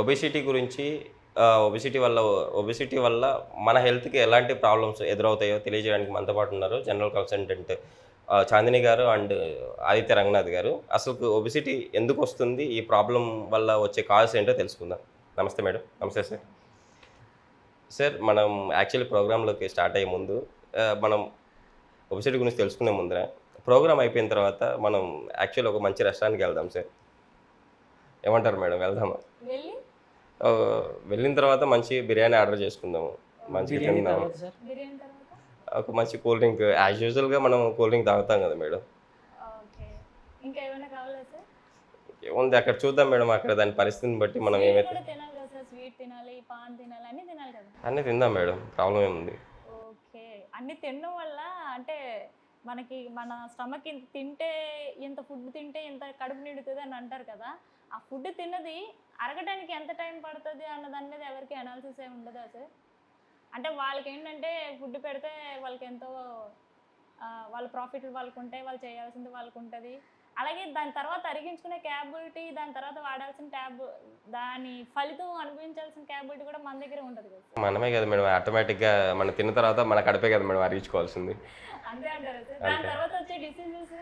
Obesity గురించి obesity వల్ల obesity వల్ల మన హెల్త్కి ఎలాంటి ప్రాబ్లమ్స్ ఎదురవుతాయో తెలియజేయడానికి మనతో పాటు ఉన్నారు జనరల్ కన్సల్టెంట్ చాందిని గారు అండ్ ఆదిత్య రంగనాథ్ గారు. అసలు ఒబిసిటీ ఎందుకు వస్తుంది? ఈ ప్రాబ్లం వల్ల వచ్చే కాజ్ ఏంటో తెలుసుకుందాం. Namaste madam. Namaste sir. Sir మనం యాక్చువల్లీ ప్రోగ్రాంలోకి స్టార్ట్ అయ్యే ముందు మనం ఒబిసిటీ గురించి తెలుసుకునే ముందర ప్రోగ్రామ్ అయిపోయిన తర్వాత మనం యాక్చువల్ ఒక మంచి రెస్టారెంట్కి వెళ్దాం సార్. ఏమంటారు మేడం? వెళ్దామా? వెళ్ళిన తర్వాత మంచి బిర్యానీ ఆర్డర్ చేసుకుందాము. మంచిగా బిర్యానీ తిందాము. తర్వాత సార్? బిర్యానీ తర్వాత? ఒక మంచి కూల్ డ్రింక్. యాజ్ యూజువల్గా మనం కూల్ డ్రింక్ తాగుతాం కదా మేడం. ఓకే. ఇంకా ఏమైనా కావాలా సార్? ఏముంది అక్కడ చూద్దాం మేడం అక్కడ దాని పరిస్థితిని బట్టి మనం ఏమైతే కూడా తినాలి కదా సార్? స్వీట్ తినాలి పాన్ తినాలి అన్నీ తినాలి కదా? అన్నీ తిందాం మేడం. ప్రాబ్లం ఏముంది ఓకే. అన్ని తినడం వల్ల అంటే మనకి మన స్టమక్ ఇంత తింటే ఇంత ఫుడ్ తింటే ఇంత కడుపు నిండుతుంది అని అంటారు కదా. ఆ ఫుడ్ తిన్నది అరగడానికి ఎంత టైం పడుతుంది అన్న దాని మీద ఎవరికి అనాలిసిస్ ఏమి ఉండదా సార్ అంటే వాళ్ళకి ఏంటంటే ఫుడ్ పెడితే వాళ్ళకి ఎంతో వాళ్ళ ప్రాఫిట్ వాళ్ళకు ఉంటాయి వాళ్ళు చేయాల్సింది వాళ్ళకు ఉంటుంది అలాగే దాని తర్వాత అరిగించుకునే క్యాబిలిటీ దాని తర్వాత వాడాల్సిన ట్యాబ్ దాని ఫలితం అనుభవించాల్సిన క్యాబిలిటీ కూడా మన దగ్గర ఉంటుంది కదా మనమే కదా మేడం ఆటోమేటిక్గా మనం తిన్న తర్వాత మన కడిపే కదా మేడం అరిగించుకోవాల్సింది. అంతే అంటారు దాని తర్వాత వచ్చే డిసీజెస్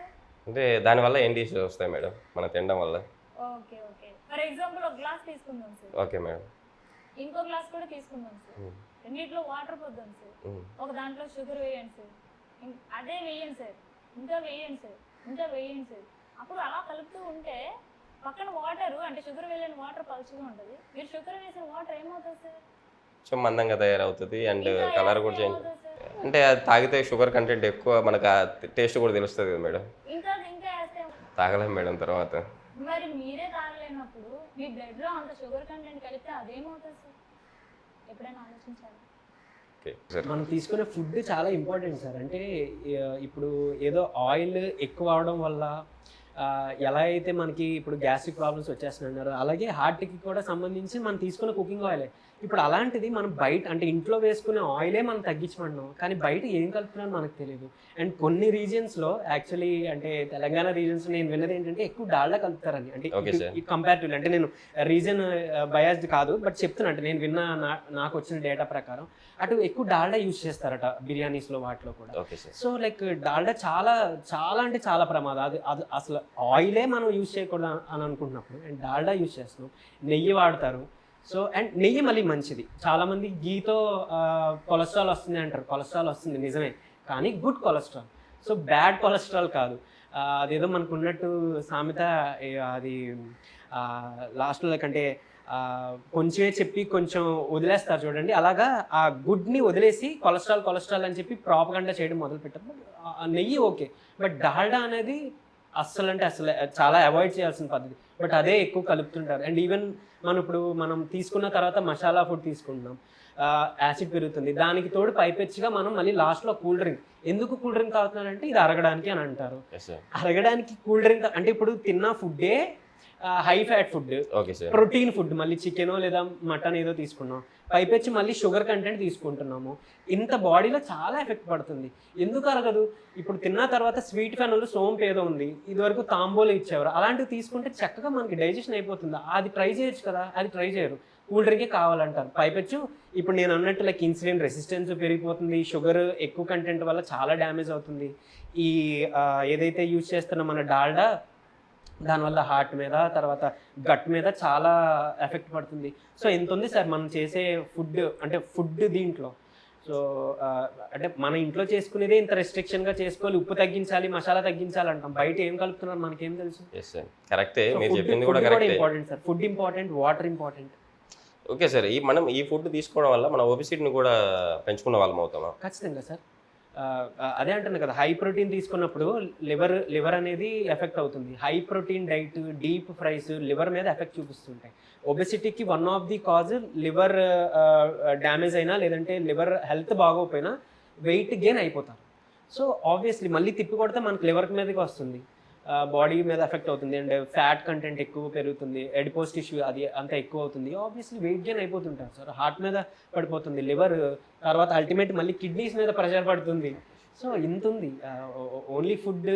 అంటే దానివల్ల ఏం డిసీజ్ వస్తాయి మేడం మనం తినడం వల్ల? Okay okay. ఫర్ ఎగ్జాంపుల్ ఒక గ్లాస్ తీసుకుందాం సార్. Okay madam. ఇంకో గ్లాస్ కూడా తీసుకుందాం సార్. రెండిట్లో వాటర్ పోద్దాం సార్. ఒక దాంట్లో షుగర్ వేయండి సార్. అదే వేయండి సార్. ఇంకా వేయండి సార్. ఇంకా వేయండి సార్. అప్పుడు అలా కలుపుతూ ఉంటే పక్కన వాటర్ అంటే షుగర్ వేయలేని వాటర్ పలుచగా ఉంటుంది. మీరు షుగర్ వేసిన వాటర్ ఏమవుతుంది సార్? కొంచెం మందంగా తయారవుతుంది అండ్ కలర్ కూడా చేంజ్? అంటే అది తాగితే షుగర్ కంటెంట్ ఎక్కువ మనకు టేస్ట్ కూడా తెలుస్తుంది కదా మేడం. ఇంకా ఇంకా తాగలేం మేడం తర్వాత. మరి మీరే తాగలేనప్పుడు మీ బ్లడ్లో అంత షుగర్ కంటెంట్ కలిపితే అదేమవుతుంది సార్? ఎప్పుడైనా ఆలోచించాలి ఓకే సార్. మనం తీసుకునే ఫుడ్ చాలా ఇంపార్టెంట్ సార్. అంటే ఇప్పుడు ఏదో ఆయిల్ ఎక్కువ అవడం వల్ల ఎలా అయితే మనకి ఇప్పుడు గ్యాస్ట్రిక్ ప్రాబ్లమ్స్ వచ్చేస్తున్నారో అలాగే హార్ట్కి కూడా సంబంధించి మనం తీసుకున్న కుకింగ్ ఆయిలే ఇప్పుడు అలాంటిది మనం బయట అంటే ఇంట్లో వేసుకునే ఆయిలే మనం తగ్గించమంటున్నాం. కానీ బయట ఏం కలుపుతున్నారో మనకు తెలియదు అండ్ కొన్ని రీజియన్స్లో యాక్చువల్లీ అంటే తెలంగాణ రీజన్స్ నేను విన్నది ఏంటంటే ఎక్కువ డాల్డా కలుపుతారని. అంటే Okay, sir. కంపారిటివ్ అంటే నేను రీజన్ బయాస్డ్ కాదు బట్ చెప్తున్నా అంటే నేను విన్న నాకు వచ్చిన డేటా ప్రకారం అటు ఎక్కువ డాల్డా యూజ్ చేస్తారట బిర్యానీస్లో వాటిలో కూడా. సో లైక్ డాల్డా చాలా చాలా అంటే చాలా ప్రమాదం. అది అది అసలు ఆయిలే మనం యూజ్ చేయకూడదు అని అనుకుంటున్నప్పుడు అండ్ డాల్డా యూజ్ చేస్తున్నాం. నెయ్యి వాడతారు. సో అండ్ నెయ్యి మళ్ళీ మంచిది. చాలామంది గీతో కొలెస్ట్రాల్ వస్తుంది అంటారు. కొలెస్ట్రాల్ వస్తుంది నిజమే. కానీ good cholesterol. So bad cholesterol కాదు. అదేదో మనకు ఉన్నట్టు సామెత అది లాస్ట్లో కంటే కొంచెమే చెప్పి కొంచెం వదిలేస్తారు చూడండి. అలాగా ఆ గుడ్ని వదిలేసి కొలెస్ట్రాల్ కొలెస్ట్రాల్ అని చెప్పి ప్రాపగండా చేయడం మొదలు పెట్టారు నెయ్యి ఓకే. బట్ డాల్డా అనేది అస్సలు అంటే అసలు చాలా అవాయిడ్ చేయాల్సిన పద్ధతి. బట్ అదే ఎక్కువ కలుపుతుంటారు. అండ్ ఈవెన్ మనం ఇప్పుడు మనం తీసుకున్న తర్వాత మసాలా ఫుడ్ తీసుకుంటున్నాం. యాసిడ్ పెరుగుతుంది. దానికి తోడు పైపెచ్చిగా మనం మళ్ళీ లాస్ట్లో కూల్ డ్రింక్ ఎందుకు కూల్ డ్రింక్ తాగుతున్నారంటే ఇది అరగడానికి అని అంటారు. అరగడానికి కూల్ డ్రింక్ అంటే ఇప్పుడు తిన్న ఫుడ్డే high fat food protein food మళ్ళీ చికెన్ లేదా మటన్ ఏదో తీసుకున్నాం. పైపెచ్చి మళ్ళీ షుగర్ కంటెంట్ తీసుకుంటున్నాము. ఇంత బాడీలో చాలా ఎఫెక్ట్ పడుతుంది. ఎందుకు అరగదు? ఇప్పుడు తిన్న తర్వాత స్వీట్ ఫెనల్ సోంపు ఏదో ఉంది. ఇదివరకు తాంబూలు ఇచ్చేవారు. అలాంటివి తీసుకుంటే చక్కగా మనకి డైజెషన్ అయిపోతుంది. అది ట్రై చేయొచ్చు కదా? అది ట్రై చేయరు. కూల్ డ్రింకే కావాలంటారు. పైపెచ్చు ఇప్పుడు నేను అన్నట్టు లైక్ ఇన్సులిన్ రెసిస్టెన్స్ పెరిగిపోతుంది. షుగర్ ఎక్కువ కంటెంట్ వల్ల చాలా డ్యామేజ్ అవుతుంది. ఈ ఏదైతే యూజ్ చేస్తున్న మన డాల్డా దానివల్ల హార్ట్ మీద తర్వాత గట్ మీద చాలా ఎఫెక్ట్ పడుతుంది. సో ఎంత ఉంది సార్ మనం చేసే ఫుడ్ అంటే ఫుడ్ దీంట్లో. సో అంటే మన ఇంట్లో చేసుకునేదే ఇంత రెస్ట్రిక్షన్గా చేసుకోవాలి ఉప్పు తగ్గించాలి మసాలా తగ్గించాలి అంటాం. బయట ఏం కలుపుతున్నారు మనకేం తెలుసు? కరెక్టే మీరు చెప్పింది కూడా కరెక్టే important sir food important water important okay sir ఈ మనం ఈ ఫుడ్ తీసుకోవడం వల్ల మన ఒబిసిటీని కూడా పెంచుకున్న వాళ్ళం అవుతామా? ఖచ్చితంగా సార్ అదే అంటున్నాను కదా హై ప్రోటీన్ తీసుకున్నప్పుడు లివర్ లివర్ అనేది ఎఫెక్ట్ అవుతుంది. High protein diet deep fries liver మీద ఎఫెక్ట్ చూపిస్తుంటాయి. ఒబెసిటీకి one of the cause liver damage అయినా లేదంటే లివర్ హెల్త్ బాగోకపోయినా వెయిట్ గెయిన్ అయిపోతారు. సో ఆబ్వియస్లీ మళ్ళీ తిప్పి కొడితే మనకు లివర్ మీదకి వస్తుంది. బాడీ మీద ఎఫెక్ట్ అవుతుంది అండ్ ఫ్యాట్ కంటెంట్ ఎక్కువ పెరుగుతుంది ఎడిపోస్ టిష్యూ అది అంత ఎక్కువ అవుతుంది. ఆబ్వియస్లీ వెయిట్ గెయిన్ అయిపోతుంటారు సార్ హార్ట్ మీద పడిపోతుంది లివర్ తర్వాత అల్టిమేట్ మళ్ళీ కిడ్నీస్ మీద ప్రెషర్ పడుతుంది. సో ఇంత ఉంది. ఓన్లీ ఫుడ్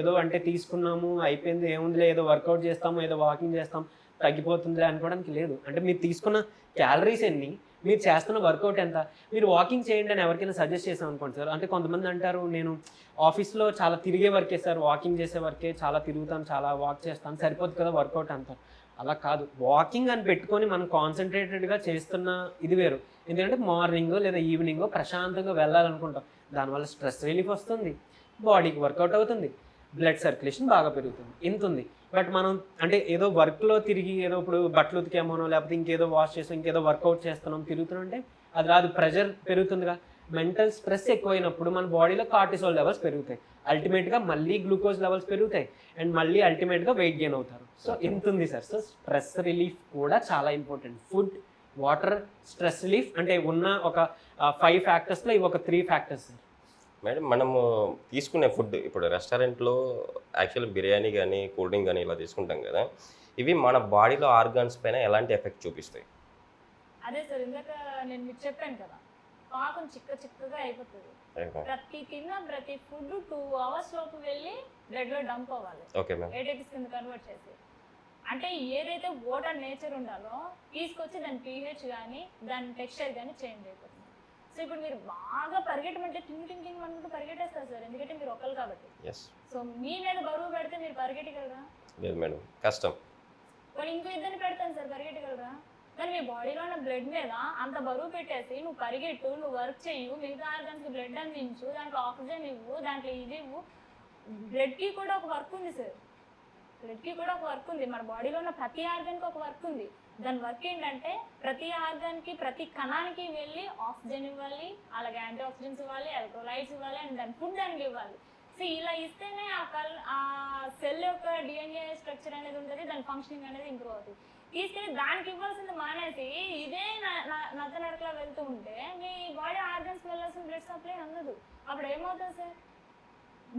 ఏదో అంటే తీసుకున్నాము అయిపోయింది ఏముందిలే ఏదో వర్కౌట్ చేస్తాము ఏదో వాకింగ్ చేస్తాం తగ్గిపోతుందిలే అనుకోవడానికి లేదు. అంటే మీరు తీసుకున్న క్యాలరీస్ ఎన్ని మీరు చేస్తున్న వర్కౌట్ ఎంత? మీరు వాకింగ్ చేయండి అని ఎవరికైనా సజెస్ట్ చేసాం అనుకోండి సార్. అంటే కొంతమంది అంటారు నేను ఆఫీస్లో చాలా తిరిగే వర్కే సార్. వాకింగ్ చేసే వర్కే చాలా తిరుగుతాను చాలా వాక్ చేస్తాను సరిపోతుంది కదా వర్కౌట్ అంటారు. అలా కాదు. వాకింగ్ అని పెట్టుకొని మనం కాన్సన్ట్రేటెడ్గా చేస్తున్న ఇది వేరు. ఎందుకంటే మార్నింగ్ లేదా ఈవినింగ్ ప్రశాంతంగా వెళ్ళాలనుకుంటాం. దానివల్ల స్ట్రెస్ రిలీఫ్ వస్తుంది. బాడీకి వర్కౌట్ అవుతుంది. బ్లడ్ సర్క్యులేషన్ బాగా పెరుగుతుంది. ఇంత ఉంది బట్ మనం అంటే ఏదో వర్క్లో తిరిగి ఏదో ఇప్పుడు బట్టలు ఉతికేమోనో లేకపోతే ఇంకేదో వాష్ చేస్తాం ఇంకేదో వర్కౌట్ చేస్తున్నాం తిరుగుతున్నాం అంటే అది రాదు. ప్రెషర్ పెరుగుతుందిగా. మెంటల్ స్ట్రెస్ ఎక్కువైనప్పుడు మన బాడీలో కార్టిసోల్ లెవెల్స్ పెరుగుతాయి. అల్టిమేట్గా మళ్ళీ గ్లూకోజ్ లెవెల్స్ పెరుగుతాయి. అండ్ మళ్ళీ అల్టిమేట్గా వెయిట్ గెయిన్ అవుతారు. సో ఇంత ఉంది సార్ సో స్ట్రెస్ రిలీఫ్ కూడా చాలా important food water stress relief అంటే ఉన్న ఒక ఫైవ్ ఫ్యాక్టర్స్లో ఇవి ఒక త్రీ ఫ్యాక్టర్స్ సార్ మేడం మనము తీసుకునే ఫుడ్ ఇప్పుడు రెస్టారెంట్లో యాక్చువల్ బిర్యానీ కానీ కూల్ డ్రింక్ కానీ ఇలా తీసుకుంటాం కదా ఇవి మన బాడీలో ఆర్గాన్స్ పైన ఎలాంటి ఎఫెక్ట్ చూపిస్తాయి? అదే సార్ ఇందాక నేను మీకు చెప్పాను కదా పాకం చిక్క చిక్కగా అయిపోతుంది. ప్రతి తిన్న ప్రతి ఫుడ్ టూ అవర్స్ లోపు వెళ్ళి బ్లడ్లో డంప్ అవ్వాలి. ఏటీపీస్ కింద కన్వర్ట్ చేసి. అంటే ఏదైతే వాటర్ నేచర్ ఉండాలో తీసుకొచ్చి దాని పీహెచ్ కానీ దాని టెక్స్చర్ కానీ చేంజ్ అయిపోతుంది. సో ఇప్పుడు మీరు బాగా పరిగెట్టమంటే టింగ్ టింగ్ టింగ్ అనుకుంటూ పరిగెట్టేస్తారు సార్. ఎందుకంటే మీరు ఒకరు కాబట్టి. సో మీ మీద బరువు పెడితే మీరు పరిగెట్టగలరా? లేదు మేడం. కష్టం. మరి ఇంకో ఇద్దరిని పెడతాను సార్. పరిగెట్టగలరా? కానీ మీ బాడీలో ఉన్న బ్లడ్ మీద అంత బరువు పెట్టేసి నువ్వు పరిగెట్టు నువ్వు వర్క్ చెయ్యు మిగతా ఆర్గన్స్కి బ్లడ్ అందించు దాంట్లో ఆక్సిజన్ ఇవ్వు దాంట్లో ఇది ఇవ్వు. బ్లడ్కి కూడా ఒక వర్క్ ఉంది సార్. బ్లడ్కి కూడా ఒక వర్క్ ఉంది. మన బాడీలో ఉన్న ప్రతి ఆర్గన్కి ఒక వర్క్ ఉంది. దాని వర్క్ ఏంటంటే ప్రతి ఆర్గన్కి ప్రతి కణానికి వెళ్ళి ఆక్సిజన్ ఇవ్వాలి అలాగే యాంటీ ఆక్సిడెంట్స్ ఇవ్వాలి ఎలక్ట్రోలైట్స్ ఇవ్వాలి అండ్ దాని ఫుడ్ దానికి ఇవ్వాలి. సో ఇలా ఇస్తేనే ఆ కల్ ఆ సెల్ యొక్క డిఎన్ఏ స్ట్రక్చర్ అనేది ఉంటుంది దాని ఫంక్షనింగ్ అనేది ఇంప్రూవ్ అవుతుంది. తీసుకెళ్ళి దానికి ఇవ్వాల్సింది మానేసి ఇదే నత్త నడకలా వెళ్తూ ఉంటే మీ బాడీ ఆర్గన్స్ వెళ్ళాల్సిన బ్లడ్ సప్లై అందదు. అప్పుడు ఏమవుతుంది సార్?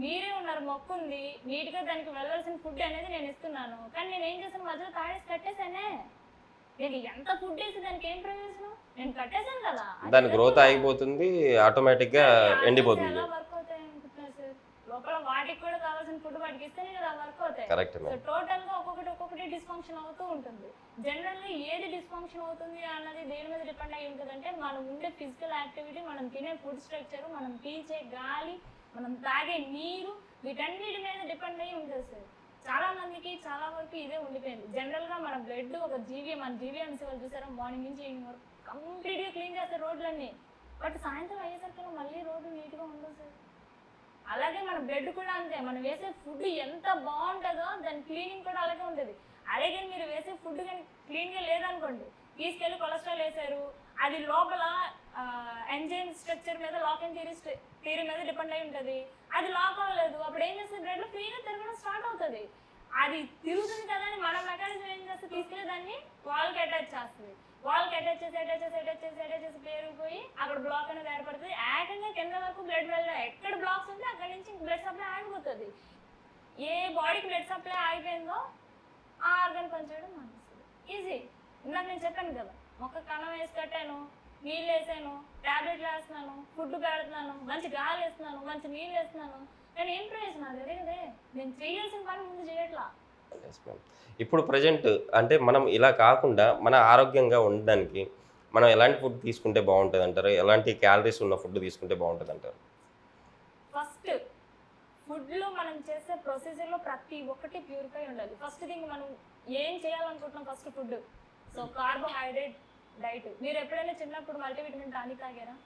మీరే ఉన్నారు మొక్కు ఉంది. నీట్గా దానికి వెళ్ళాల్సిన ఫుడ్ అనేది నేను ఇస్తున్నాను. కానీ నేను ఏం చేశాను? మధ్యలో తాడేసి కట్టేశానే. నేను ఎంత ఫుడ్ వేసి దానికి ఏం ప్రయోజనం? నేను కట్టేశాను కదా. దాని గ్రోత్ ఆగిపోతుంది ఆటోమేటిక్గా కానీ ఎండిపోతుంది. లోపల వాటికి కూడా కావాల్సిన ఫుడ్ వాటికి ఇస్తేనే కదా వర్క్ అవుతాయి. సో టోటల్గా ఒక్కొక్కటి ఒక్కొక్కటి డిస్ఫంక్షన్ అవుతూ ఉంటుంది. జనరల్లీ ఏది డిస్ఫంక్షన్ అవుతుంది అన్నది దేని మీద డిపెండ్ అయి ఉంటుంది అంటే మనం ఉండే ఫిజికల్ యాక్టివిటీ మనం తినే ఫుడ్ స్ట్రక్చర్ మనం పీల్చే గాలి మనం తాగే నీరు వీటన్నిటి మీద డిపెండ్ అయ్యి ఉంటుంది సార్. చాలా మందికి చాలా వరకు ఇదే ఉండిపోయింది. జనరల్గా మన బ్లడ్ ఒక జీవి మన జీవీఎంసీ వాళ్ళు చూసారా? మార్నింగ్ నుంచి ఈవినింగ్ వరకు కంప్లీట్గా క్లీన్ చేస్తారు రోడ్లన్నీ. బట్ సాయంత్రం అయ్యేసరికి మళ్ళీ రోడ్లు నీట్గా సార్. అలాగే మన బ్లడ్ కూడా అంతే. మనం వేసే ఫుడ్ ఎంత బాగుంటుందో దాని క్లీనింగ్ కూడా అలాగే ఉంటుంది. అలాగే మీరు వేసే ఫుడ్ కానీ క్లీన్గా లేదనుకోండి తీసుకెళ్ళి కొలెస్ట్రాల్ వేసారు అది లోపల ఎంజైమ్ స్ట్రక్చర్ మీద లాక్ అండ్ థీరీ థీరీ మీద డిపెండ్ అయి ఉంటుంది. అది లాక్ అవ్వలేదు. అప్పుడు ఏం చేస్తుంది బ్లడ్లో ఫ్రీగా తిరగడం స్టార్ట్ అవుతుంది. అది తిరుగుతుంది కదా అని మన మెకానిజం ఏం చేస్తే? తీసుకెళ్ళి దాన్ని వాల్కి అటాచ్ చేస్తుంది. వాల్కి అటాచ్ చేసి అటాచ్ చేసి అటాచ్ చేసి అటాచ్ చేసి పేరుకుపోయి అక్కడ బ్లాక్ అనేది ఏర్పడుతుంది. ఏకంగా కింద వరకు బ్లడ్ వెళ్ళ ఎక్కడ బ్లాక్స్ ఉంటే అక్కడ నుంచి బ్లడ్ సప్లై ఆగిపోతుంది. ఏ బాడీకి బ్లడ్ సప్లై ఆగిపోయిందో ఆ ఆర్గన్ పనిచేయడం మానేస్తుంది. ఈజీ ఇందాక నేను చెప్పాను కదా మొక్క కణం వేసి కట్టాను. నీళ్ళు వేసాను టాబ్లెట్లు వేస్తున్నాను ఫుడ్ పెడుతున్నాను మంచి గాలి వేస్తున్నాను మంచి నీళ్ళు వేస్తున్నాను. నేను ఏం ప్రయోజనం? అది కదే నేను చేయాల్సిన పని ముందు చేయట్లా. ఇప్పుడు ప్రజెంట్ అంటే మనం ఇలా కాకుండా మన ఆరోగ్యంగా ఉండడానికి మనం ఎలాంటి ఫుడ్ తీసుకుంటే బాగుంటుంది అంటారు ఎలాంటి క్యాలరీస్ ఉన్న ఫుడ్ తీసుకుంటే బాగుంటుంది అంటారు ఫస్ట్ ఫుడ్లో మనం చేసే ప్రొసీజర్లో ప్రతి ఒక్కటి ప్యూరిఫై ఉండాలి. ఫస్ట్ థింగ్ మనం ఏం చేయాలనుకుంటున్నాం? First food so carbohydrate diet మీరు ఎప్పుడైనా చిన్నప్పుడు మల్టీవిటమిన్ టానిక్ తాగారా?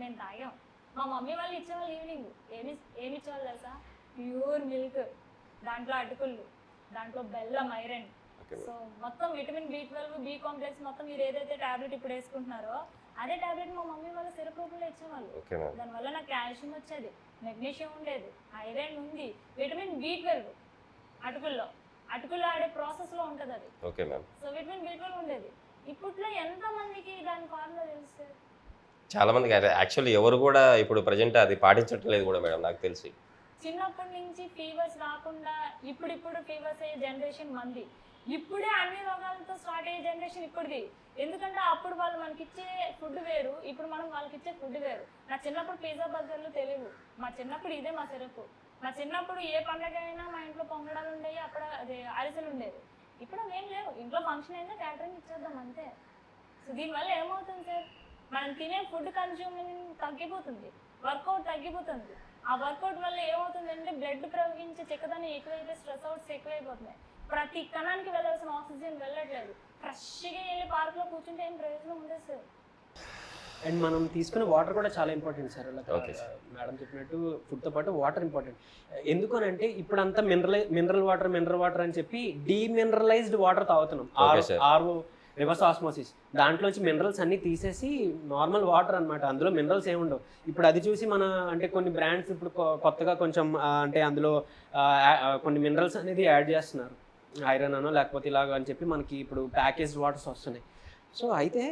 నేను తాగాం. మా మమ్మీ వాళ్ళు ఇచ్చేవాళ్ళు ఈవినింగ్. ఏమి ఏమి ఇచ్చేవాళ్ళు తెలుసా? Pure milk. దాంట్లో అటుకులు దాంట్లో బెల్లం ఐరన్. సో మొత్తం vitamin B twelve B complex మొత్తం మీరు ఏదైతే టాబ్లెట్ ఇప్పుడు వేసుకుంటున్నారో అదే టాబ్లెట్ మా మమ్మీ వాళ్ళు సిరప్ రూపంలో ఇచ్చేవాళ్ళు. దానివల్ల నాకు కాల్షియం వచ్చేది మెగ్నీషియం ఉండేది ఐరన్ ఉంది. విటమిన్ బి ట్వెల్వ్ అటుకుల్లో. అటుకులు ఆడే ప్రాసెస్లో ఉంటుంది అది సో విటమిన్ బి ట్వెల్వ్ ఉండేది. ఇప్పట్లో ఎంత మందికి దాని ఫార్ములా తెలుసు? చాలా మందికి యాక్చువల్లీ ఎవరు కూడా ఇప్పుడు ప్రజెంట్ అది పాటించట్లేదు కూడా మేడం నాకు తెలిసి. చిన్నప్పటి నుంచి ఫీవర్స్ రాకుండా ఇప్పుడిప్పుడు ఫీవర్స్ అయ్యే జనరేషన్ మంది. ఇప్పుడే అన్ని రోగాలతో స్టార్ట్ అయ్యే జనరేషన్ ఇప్పుడుది ఎందుకంటే అప్పుడు వాళ్ళు మనకి ఇచ్చే ఫుడ్ వేరు ఇప్పుడు మనం వాళ్ళకి ఇచ్చే ఫుడ్ వేరు. నా చిన్నప్పుడు పిజ్జా బర్గర్లు తెలియవు. మా చిన్నప్పుడు ఇదే మా సిరప్ మా చిన్నప్పుడు ఏ పండగ అయినా మా ఇంట్లో పొంగడాలు ఉండేవి అక్కడ అదే అరిసెలు ఉండేది ఇప్పుడు అవేం లేవు. ఇంట్లో ఫంక్షన్ అయినా క్యాటరింగ్ ఇచ్చేద్దాం అంతే. సో దీనివల్ల ఏమవుతుంది సార్? మనం తినే ఫుడ్ కన్జ్యూమింగ్ తగ్గిపోతుంది. వర్కౌట్ తగ్గిపోతుంది. ఆ వర్కౌట్ వల్ల ఏమవుతుందంటే బ్లడ్ ప్రవహించే చిక్కదనం ఎక్కువైతే స్ట్రెస్ అవుట్స్ ఎక్కువైపోతున్నాయి. ప్రతి కణానికి వెళ్ళాల్సిన ఆక్సిజన్ వెళ్ళట్లేదు. ఫ్రెష్గా వెళ్ళి పార్క్లో కూర్చుంటే ఏం ప్రయోజనం ఉండదు సార్. అండ్ మనం తీసుకునే వాటర్ కూడా చాలా ఇంపార్టెంట్ సార్. మేడం చెప్పినట్టు ఫుడ్తో పాటు వాటర్ ఇంపార్టెంట్ ఎందుకు అని అంటే ఇప్పుడు అంతా mineral mineral water mineral water అని చెప్పి డీమినరలైజ్డ్ వాటర్ తాగుతున్నాం. ఆర్ఓ రివర్స్ ఆస్మోసిస్ దాంట్లోంచి మినరల్స్ అన్ని తీసేసి నార్మల్ వాటర్ అన్నమాట. అందులో మినరల్స్ ఏముండవు ఇప్పుడు అది చూసి మన అంటే కొన్ని బ్రాండ్స్ ఇప్పుడు కొత్తగా కొంచెం అంటే అందులో కొన్ని మినరల్స్ అనేది యాడ్ చేస్తున్నారు. ఐరన్ అనో లేకపోతే ఇలాగ అని చెప్పి మనకి ఇప్పుడు ప్యాకేజ్డ్ వాటర్స్ వస్తున్నాయి. సో అయితే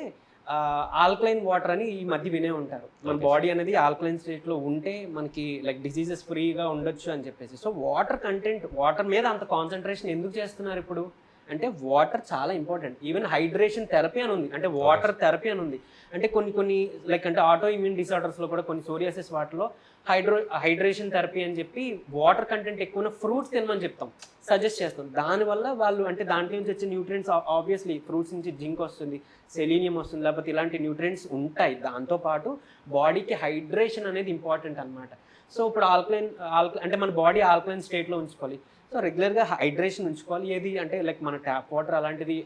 ఆల్కలైన్ వాటర్ అని ఈ మధ్య వినే ఉంటారు. మన. బాడీ అనేది ఆల్కలైన్ స్టేట్లో ఉంటే మనకి లైక్ డిసీజెస్ ఫ్రీగా ఉండొచ్చు అని చెప్పేసి. సో వాటర్ కంటెంట్ వాటర్ మీద అంత కాన్సన్ట్రేషన్ ఎందుకు చేస్తున్నారు ఇప్పుడు? అంటే వాటర్ చాలా ఇంపార్టెంట్ ఈవెన్ హైడ్రేషన్ థెరపీ అని ఉంది. అంటే వాటర్ థెరపీ అని ఉంది. అంటే కొన్ని కొన్ని లైక్ అంటే ఆటో ఇమ్యూన్ డిసార్డర్స్లో కూడా కొన్ని సోరియాసిస్ వాటిలో హైడ్రో హైడ్రేషన్ థెరపీ అని చెప్పి వాటర్ కంటెంట్ ఎక్కువ ఫ్రూట్స్ తినమని చెప్తాం. సజెస్ట్ చేస్తాం. దానివల్ల వాళ్ళు అంటే దాంట్లో నుంచి వచ్చే న్యూట్రియంట్స్ ఆబ్వియస్లీ ఫ్రూట్స్ నుంచి జింక్ వస్తుంది సెలీనియం వస్తుంది లేకపోతే ఇలాంటి న్యూట్రియంట్స్ ఉంటాయి. దాంతోపాటు బాడీకి హైడ్రేషన్ అనేది ఇంపార్టెంట్ అన్నమాట. సో ఇప్పుడు ఆల్కలైన్ ఆల్క అంటే మన బాడీ ఆల్కలైన్ స్టేట్లో ఉంచుకోవాలి. సో రెగ్యులర్గా హైడ్రేషన్ ఉంచుకోవాలి. ఏది అంటే లైక్ మన ట్యాప్ వాటర్ అలాంటిది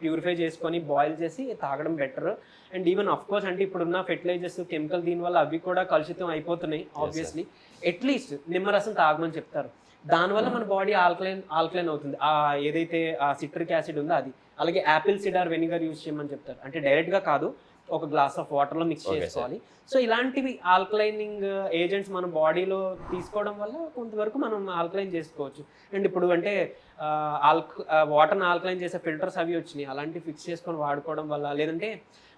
ప్యూరిఫై చేసుకొని బాయిల్ చేసి తాగడం better. And even of course అంటే ఇప్పుడున్న ఫెర్టిలైజర్స్ కెమికల్ దీనివల్ల అవి కూడా కలుషితం అయిపోతున్నాయి ఆబ్వియస్లీ అట్లీస్ట్ నిమ్మరసం తాగమని చెప్తారు. దానివల్ల మన బాడీ ఆల్కలైన్ ఆల్కలైన్ అవుతుంది. ఆ ఏదైతే ఆ సిట్రిక్ యాసిడ్ ఉందో అది. అలాగే యాపిల్ సిడార్ వెనిగర్ యూజ్ చేయమని చెప్తారు. అంటే direct గా కాదు ఒక గ్లాస్ ఆఫ్ వాటర్లో మిక్స్. చేసుకోవాలి. సో ఇలాంటివి ఆల్కలైనింగ్ ఏజెంట్స్ మన బాడీలో తీసుకోవడం వల్ల కొంతవరకు మనం ఆల్కలైన్ చేసుకోవచ్చు. అండ్ ఇప్పుడు అంటే ఆల్క వాటర్ని ఆల్కలైన్ చేసే ఫిల్టర్స్ అవి వచ్చినాయి. అలాంటివి ఫిక్స్ చేసుకొని వాడుకోవడం వల్ల లేదంటే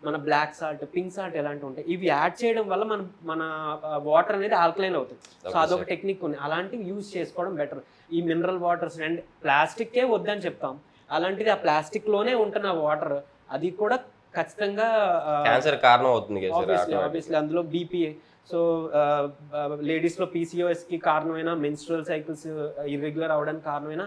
మన బ్లాక్ సాల్ట్ పింక్ సాల్ట్ ఎలాంటివి ఉంటాయి. ఇవి యాడ్ చేయడం వల్ల మన మన వాటర్ అనేది ఆల్కలైన్ అవుతుంది. సో అదొక. టెక్నిక్ ఉంది. అలాంటివి యూజ్ చేసుకోవడం బెటర్ ఈ మినరల్ వాటర్స్ అండ్ ప్లాస్టిక్కే వద్దని చెప్తాం. అలాంటిది ఆ ప్లాస్టిక్లోనే ఉంటున్న వాటర్ అది కూడా ఖచ్చితంగా క్యాన్సర్ కారణం అవుతుంది ఆబ్వియస్లీ అందులో బీపీఏ సో లేడీస్లో పీసీఓఎస్కి కారణమైన మెన్స్ట్రల్ సైకిల్స్ ఇర్రెగ్యులర్ అవడానికి కారణమైన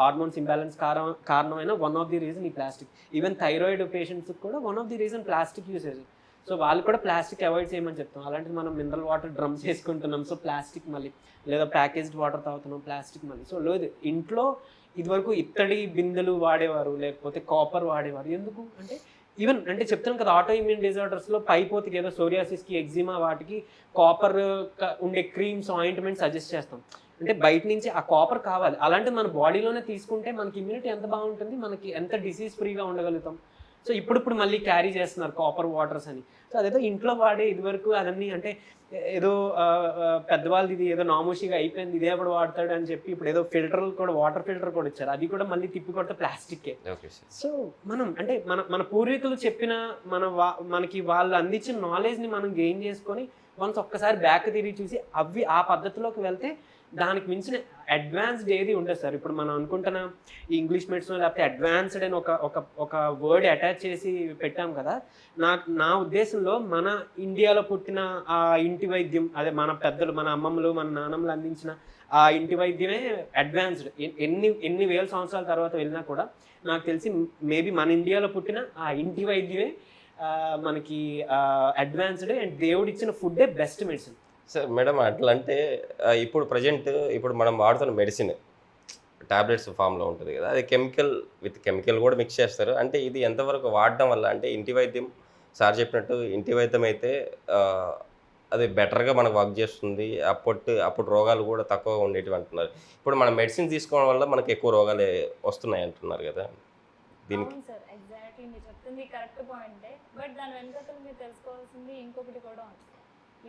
హార్మోన్స్ ఇంబ్యాలెన్స్ కారణం కారణమైన వన్ ఆఫ్ ది రీజన్ ఈ ప్లాస్టిక్ ఈవెన్ థైరాయిడ్ పేషెంట్స్ కూడా one of the reason plastic usage so వాళ్ళు కూడా ప్లాస్టిక్ అవాయిడ్ చేయమని చెప్తాం. అలాంటిది మనం మినరల్ వాటర్ డ్రమ్స్ చేసుకుంటున్నాం. సో ప్లాస్టిక్ మళ్ళీ. లేదా ప్యాకేజ్డ్ వాటర్ తాగుతున్నాం ప్లాస్టిక్ మళ్ళీ. సో లేదు ఇంట్లో ఇదివరకు ఇత్తడి బిందెలు వాడేవారు లేకపోతే కాపర్ వాడేవారు. ఎందుకు? అంటే ఈవెన్ అంటే చెప్తాను కదా ఆటో ఇమ్యూన్ డిజార్డర్స్లో పైపోతికి ఏదో సోరియాసిస్కి ఎగ్జిమా వాటికి కాపర్ ఉండే క్రీమ్స్ ఆయింట్మెంట్ సజెస్ట్ చేస్తాం. అంటే బయట నుంచి ఆ కాపర్ కావాలి. అలాంటి మన బాడీలోనే తీసుకుంటే మనకి ఇమ్యూనిటీ ఎంత బాగుంటుంది? మనకి ఎంత డిసీజ్ ఫ్రీగా ఉండగలుగుతాం? సో ఇప్పుడిప్పుడు మళ్ళీ క్యారీ చేస్తున్నారు కాపర్ వాటర్స్ అని. సో అదేదో ఇంట్లో వాడే ఇదివరకు అదన్నీ అంటే ఏదో పెద్దవాళ్ళది ఇది ఏదో నామోషిగా అయిపోయింది ఇదే ఎప్పుడు వాడతాడు అని చెప్పి ఇప్పుడు ఏదో ఫిల్టర్ కూడా వాటర్ ఫిల్టర్ కూడా ఇచ్చారు. అది కూడా మళ్ళీ తిప్పి కొడితే ప్లాస్టిక్కే సో మనం అంటే మన మన పూర్వీకులు చెప్పిన మన వా- మనకి వాళ్ళు అందించిన నాలెడ్జ్ని మనం గెయిన్ చేసుకొని వన్స్ ఒక్కసారి బ్యాక్ తిరిగి చూసి అవి ఆ పద్ధతిలోకి వెళ్తే దానికి మించిన అడ్వాన్స్డ్ ఏది ఉండదు సార్. ఇప్పుడు మనం అనుకుంటున్నాం ఈ ఇంగ్లీష్ మెడిసిన్ లేకపోతే అడ్వాన్స్డ్ అని ఒక ఒక ఒక వర్డ్ అటాచ్ చేసి పెట్టాం కదా. నా నా ఉద్దేశంలో మన ఇండియాలో పుట్టిన ఆ ఇంటి వైద్యం అదే మన పెద్దలు మన అమ్మమ్మలు మన నాన్నమ్మలు అందించిన ఆ ఇంటి వైద్యమే అడ్వాన్స్డ్ ఎన్ని ఎన్ని వేల సంవత్సరాల తర్వాత వెళ్ళినా కూడా నాకు తెలిసి మేబీ మన ఇండియాలో పుట్టిన ఆ ఇంటి వైద్యమే మనకి అడ్వాన్స్డ్ అండ్ దేవుడిచ్చిన ఫుడ్డే బెస్ట్ మెడిసిన్ సార్ మేడం అట్లా అంటే ఇప్పుడు ప్రజెంట్ ఇప్పుడు మనం వాడుతున్న మెడిసిన్ టాబ్లెట్స్ ఫామ్లో ఉంటుంది కదా అది కెమికల్ విత్ కెమికల్ కూడా మిక్స్ చేస్తారు. అంటే ఇది ఎంతవరకు వాడడం వల్ల అంటే ఇంటి వైద్యం సార్ చెప్పినట్టు ఇంటి వైద్యం అయితే అది బెటర్గా మనకు వర్క్ చేస్తుంది. అప్పటి అప్పుడు రోగాలు కూడా తక్కువగా ఉండేటివి అంటున్నారు. ఇప్పుడు మనం మెడిసిన్ తీసుకోవడం వల్ల మనకు ఎక్కువ రోగాలు వస్తున్నాయి అంటున్నారు కదా. దీనికి కరెక్ట్ పాయింటే బట్ దాని వెనుక మీరు తెలుసుకోవాల్సింది ఇంకొకటి కూడా ఉంది.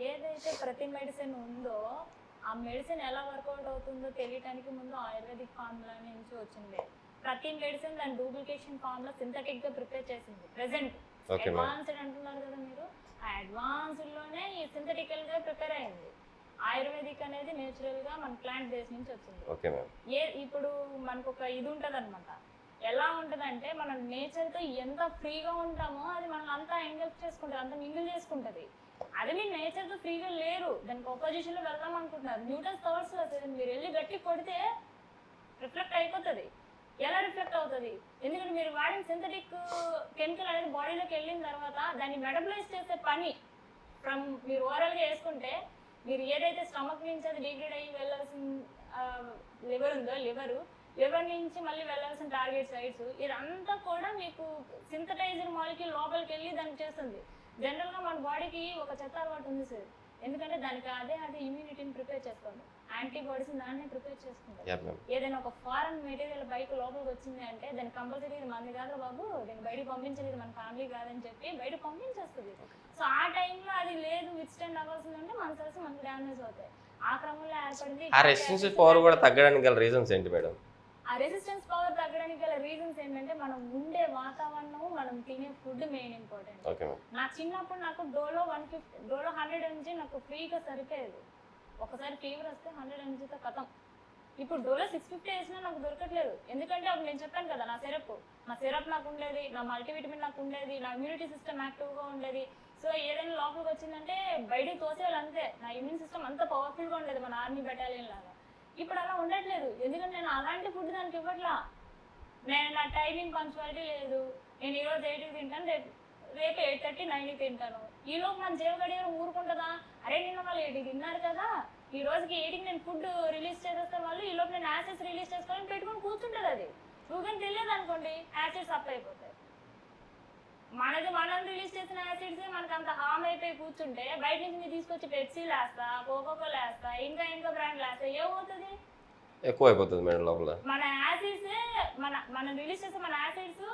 ఏదైతే ప్రతి మెడిసిన్ ఉందో ఆ మెడిసిన్ ఎలా వర్కౌట్ అవుతుందో తెలియటానికి ముందు ఆయుర్వేదిక్ ఫార్ములా నుంచి వచ్చింది. ప్రతి మెడిసిన్ దాని డూప్లికేషన్ ఫార్ములా సింథటిక్గా ప్రిపేర్ చేసింది. ప్రెసెంట్ అడ్వాన్స్డ్ అంటున్నారు కదా మీరు? ఆ అడ్వాన్స్డ్లోనే ఈ సింథటికల్గా ప్రిపేర్ అయింది. ఆయుర్వేదిక్ అనేది నేచురల్గా మన ప్లాంట్ బేస్ నుంచి వచ్చింది. ఏ ఇప్పుడు మనకు ఒక ఇది ఉంటుంది అనమాట ఎలా ఉంటుందంటే మనం నేచర్తో ఎంత ఫ్రీగా ఉంటామో అది మనం అంతా ఎంగేజ్ చేసుకుంటుంది అంత మింగిల్ చేసుకుంటుంది. అది మీరు నేచర్తో ఫ్రీగా లేరు. దానికి opposition లో వెళ్దాం అనుకుంటున్నారు. న్యూటన్ థర్డ్స్ అసలు మీరు వెళ్ళి గట్టి కొడితే రిఫ్లెక్ట్ అయిపోతుంది. ఎలా రిఫ్లెక్ట్ అవుతుంది? ఎందుకంటే మీరు వాడిన సింథటిక్ కెమికల్ అనేది బాడీలోకి వెళ్ళిన తర్వాత దాన్ని మెటబలైజ్ చేసే పని ఫ్రమ్ మీరు ఓవరాల్గా వేసుకుంటే మీరు ఏదైతే స్టమక్ నుంచి అది డిగ్రేడ్ అయ్యి వెళ్ళాల్సిన లివర్ ఉందో లివరు లివర్ నుంచి మళ్ళీ వెళ్ళాల్సిన టార్గెట్ సైడ్స్ ఇదంతా కూడా మీకు సింథటైజర్ మాలిక్యూల్ లోపలికి వెళ్ళి దానికి చేస్తుంది. జనరల్గా మన బాడీకి ఒక చెత్త అలవాటు ఉంది సార్. ఎందుకంటే దానికి అదే అదే ఇమ్యూనిటీని ప్రిపేర్ చేస్తుంది యాంటీబాడీస్ దాన్నే ప్రిపేర్ చేస్తుంది ఏదైనా ఒక ఫారెన్ మెటీరియల్ బయట లోపలికి వచ్చింది అంటే దాన్ని కంపల్సరీ ఇది మంది కాదు బాబు దీన్ని బయటకు పంపించలేదు మన ఫ్యామిలీ కాదని చెప్పి బయట పంపించేస్తుంది. సో ఆ టైంలో అది లేదు విత్ స్టాండ్ అవ్వాల్సింది అంటే మన సెల్స్ మనకి డ్యామేజ్ అవుతాయి. ఆ క్రమంలో ఏర్పడింది ఆ రెసిస్టెన్స్ పవర్ కూడా తగ్గడానికి గల రీజన్స్ ఏంటి మేడం ఆ రెసిస్టెన్స్ పవర్ తగ్గడానికి గల రీజన్స్ ఏంటంటే మనం ఉండే వాతావరణం మనం తినే food main important okay ma'am నా చిన్నప్పుడు నాకు Dolo one fifty Dolo hundred MG నాకు ఫ్రీగా సరిపోయేది. ఒకసారి ఫీవర్ వస్తే హండ్రెడ్ ఎంజీతో కథం ఇప్పుడు డోలో సిక్స్ ఫిఫ్టీ వేసినా నాకు దొరకట్లేదు. ఎందుకంటే అప్పుడు నేను చెప్పాను కదా నా సిరప్ నా సిరప్ నాకు ఉండేది నా మల్టీవిటమిన్ నాకు ఉండేది నా ఇమ్యూనిటీ సిస్టమ్ యాక్టివ్గా ఉండేది. సో ఏదైనా లోపలికి వచ్చిందంటే బయటికి తోసేయాలి అంతే. నా ఇమ్యూన్ సిస్టమ్ అంత పవర్ఫుల్గా ఉండేది మన ఆర్మీ బెటాలియన్ లాగా. ఇప్పుడు అలా ఉండట్లేదు. ఎందుకంటే నేను అలాంటి ఫుడ్ దానికి ఇవ్వట్లా. నేను నా టైమింగ్ పంచువాలిటీ లేదు. నేను ఈరోజు ఎయిట్కి తింటాను రేపు రేపు ఎయిట్ థర్టీ నైన్కి తింటాను. ఈలోపు మన జీవ గడియారం ఊరుకుంటుందా? అరే నిన్న వాళ్ళు ఎయిట్కి తిన్నారు కదా. ఈ రోజుకి ఎయిట్కి నేను ఫుడ్ రిలీజ్ చేసేస్తే వాళ్ళు. ఈలోపు నేను యాసిడ్స్ రిలీజ్ చేసుకోవాలని పెట్టుకొని కూర్చుంటుంది అది. నువ్వు కానీ తెలియదు అనుకోండి యాసిడ్స్ అప్ అయిపోతాయి. మనది మనం రిలీజ్ చేసిన యాసిడ్స్ మనకు అంత హామ్ అయిపోయి కూర్చుంటే బయట నుంచి మీరు తీసుకొచ్చి పెప్సీ లేస్తా కోకోకో లేస్తా ఇంకా ఇంకా బ్రాండ్ లేస్తా ఏమవుతుంది ఎక్కువ అయిపోతుంది మేడం లోపల. మన యాసిడ్స్ మన మనం రిలీజ్ చేసే మన యాసిడ్స్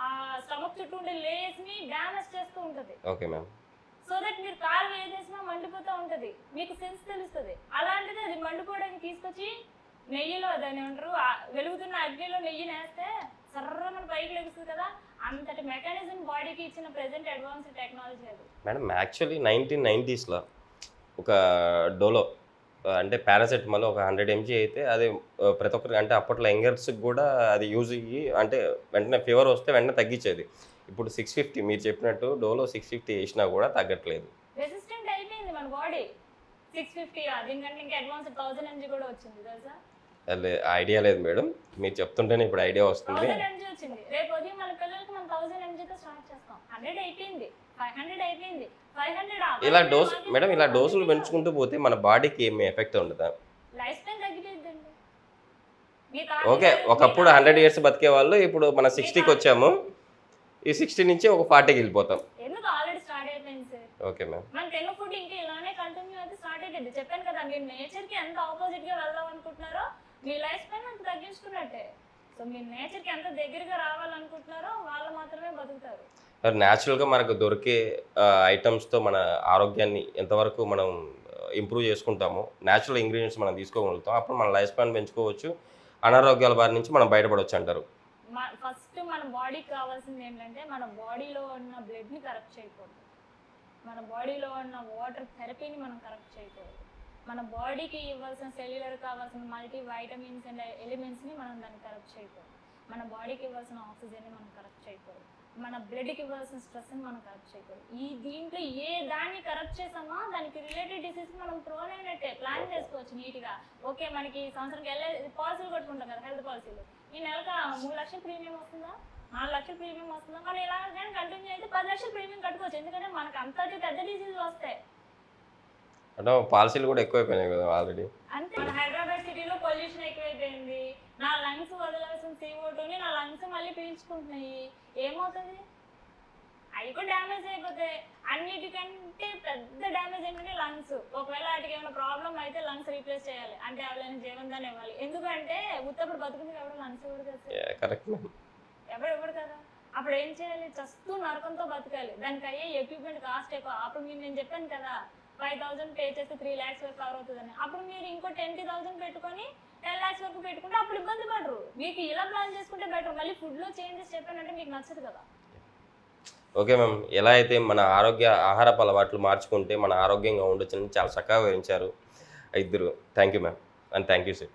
ఆ స్టమక్ చుట్టూ ఉండే లేయర్స్ని డ్యామేజ్ చేస్తూ ఉంటది. ఓకే మ్యామ్ సో దట్ మీరు కాలు ఏదేసినా మండిపోతూ ఉంటది. మీకు సెన్స్ తెలుస్తుంది. అలాంటిది అది మండిపోవడానికి తీసుకొచ్చి నెయ్యిలో దాని ఏమంటారు? ఆ వెలుగుతున్న అగ్నిలో నెయ్యి నేస్తే సర్రమని పైకి లెగుస్తుంది కదా అంతటి మెకానిజం బాడీకి ఇచ్చిన ప్రెసెంట్ అడ్వాన్స్ టెక్నాలజీ అది. మేడం యాక్చువల్లీ నైన్టీన్ నైంటీస్లో ఒక డోలో అంటే పారాసెటమాల్ ఒక హండ్రెడ్ ఎంజీ అయితే అది ప్రతి ఒక్కరికి అంటే అప్పట్లో యంగర్స్కి కూడా అది యూజ్ అయ్యి అంటే వెంటనే ఫీవర్ వస్తే వెంటనే తగ్గించేది. ఇప్పుడు సిక్స్ ఫిఫ్టీ మీరు చెప్పినట్టు డోలో సిక్స్ ఫిఫ్టీ వేసినా కూడా తగ్గట్లేదు. రెసిస్టెంట్ అయిపోయింది మన బాడీ సిక్స్ ఫిఫ్టీ దీనికంటే ఇంకా అడ్వాన్స్ థౌసండ్ ఎంజీ కూడా వచ్చింది తెలుసా? ఐడియా లేదు మేడం. మీరు చెప్తుంటేనే ఇప్పుడు ఐడియా వస్తుంది. థౌసండ్ ఎంజీ వచ్చింది. రేపు ఉదయం మన పిల్లలకి మనం థౌసండ్ ఎంజీతో స్టార్ట్ చేస్తాం. హండ్రెడ్ అయిపోయింది. ఫైవ్ హండ్రెడ్ అయిపోయింది. ఫైవ్ హండ్రెడ్ ఇలా డోస్ మేడం ఇలా డోసులు పెంచుకుంటూ పోతే మన బాడీకి ఏమి ఎఫెక్ట్ ఉండదా? లైఫ్ స్టైల్ తగ్గిపోయిందండి మీ ఓకే ఒకప్పుడు హండ్రెడ్ ఇయర్స్ బతికే వాళ్ళు ఇప్పుడు మన సిక్స్టీకి వచ్చాము. ఈ సిక్స్టీ నుంచి ఒక ఫార్టీకి వెళ్ళిపోతాం. ఎందుకు ఆల్రెడీ స్టార్ట్ అయిపోయింది సార్? Okay ma'am. మన తెలుగు ఫుడ్ ఇంకా ఇలానే కంటిన్యూ అయితే స్టార్ట్ అయిపోయింది. చెప్పాను కదా మీరు నేచర్కి ఎంత ఆపోజిట్గా వెళ్దాం అనుకుంటున్నారో మీ లైఫ్ స్పైన్ అంత తగ్గించుకున్నట్టే. సో మీరు నేచర్కి ఎంత దగ్గరగా రావాలనుకుంటున్నారో వాళ్ళు మాత్రమే బతుకుతారు. న్యాచురల్గా మనకు దొరికే ఐటమ్స్తో మన ఆరోగ్యాన్ని ఎంతవరకు మనం ఇంప్రూవ్ చేసుకుంటామో న్యాచురల్ ఇంగ్రీడియంట్స్ మనం తీసుకోగలుగుతాం. అప్పుడు మన లైఫ్ స్పాన్ పెంచుకోవచ్చు. అనారోగ్యాల బారి నుంచి మనం బయటపడవచ్చు అంటారు. ఫస్ట్ మన బాడీకి కావాల్సింది ఏంటంటే మన బాడీలో ఉన్న బ్లడ్ని కరెక్ట్ చేయకూడదు. మన బాడీలో ఉన్న వాటర్ థెరపీని మనం కరెక్ట్ చేయకూడదు. మన బాడీకి ఇవ్వాల్సిన సెల్యులర్ కావాల్సిన మల్టీ వైటమిన్స్ అండ్ ఎలిమెంట్స్ని మనం దాన్ని కరెక్ట్ చేయకూడదు. మన బాడీకి ఇవ్వాల్సిన ఆక్సిజన్ని మనం కరెక్ట్ చేయకూడదు. మన బ్లడ్కి ఇవ్వాల్సిన స్ట్రెస్ని మనం కరెక్ట్ చేయకూడదు. ఈ దీంట్లో ఏ దాన్ని కరెక్ట్ చేసామో దానికి రిలేటెడ్ డిసీజ్ మనం ప్రోన్ అయినట్టే ప్లాన్ చేసుకోవచ్చు నీట్గా. ఓకే మనకి ఈ సంవత్సరంకి వెళ్ళే పాలసీలు కట్టుకుంటాం కదా హెల్త్ పాలసీలు ఈ నెలకు మూడు లక్షల ప్రీమియం వస్తుందా? నాలుగు లక్షల ప్రీమియం వస్తుందా? మనం ఇలా కానీ కంటిన్యూ అయితే పది లక్షల ప్రీమియం కట్టుకోవచ్చు. ఎందుకంటే మనకు అంతటి పెద్ద డిసీజ్ వస్తాయి. అంటే పాలసీలు కూడా ఎక్కువైపోయినాయి కదా ఆల్రెడీ మన హైదరాబాద్ సిటీలో పొల్యూషన్ ఎక్కువైపోయింది. నా లంగ్స్ వదలాల్సిన CO2 ని నా లంగ్స్ మళ్ళీ పీల్చుకుంటున్నాయి. ఏమవుతుంది? అవి కూడా డ్యామేజ్ అయిపోతాయి. అన్నిటికంటే పెద్ద డ్యామేజ్ ఏంటంటే లంగ్స్. ఒకవేళ వాటికి ఏమైనా ప్రాబ్లం అయితే లంగ్స్ రీప్లేస్ చేయాలి. అంటే జీవందాన్ని ఇవ్వాలి. ఎందుకంటే ఉత్తప్పుడు బతుకుంది కాబట్టి లంగ్స్ ఎవరు కదా ఎవరు ఎవరు అప్పుడు ఏం చేయాలి? చస్తూ నరకంతో బతకాలి. దానికి అయ్యే ఎక్విప్మెంట్ కాస్ట్ ఎక్కువ. అప్పుడు మీరు నేను చెప్పాను కదా ఫైవ్ థౌసండ్ పే చేస్తే త్రీ ల్యాక్స్ వరకు కవర్ అవుతుందని. అప్పుడు మీరు ఇంకో ట్వంటీ థౌసండ్ పెట్టుకొని టెన్ ల్యాక్స్ వరకు పెట్టుకుంటే అప్పుడు ఇబ్బంది పడరు. మీకు ఇలా ప్లాన్ చేసుకుంటే బెటర్ మళ్ళీ ఫుడ్లో చేంజెస్ చెప్పానంటే మీకు నచ్చదు కదా. Okay ma'am. ఎలా అయితే మన ఆరోగ్య ఆహారపు అలవాట్లు మార్చుకుంటే మన ఆరోగ్యంగా ఉండొచ్చని చాలా చక్కగా వివరించారు ఇద్దరు. Thank you ma'am and thank you sir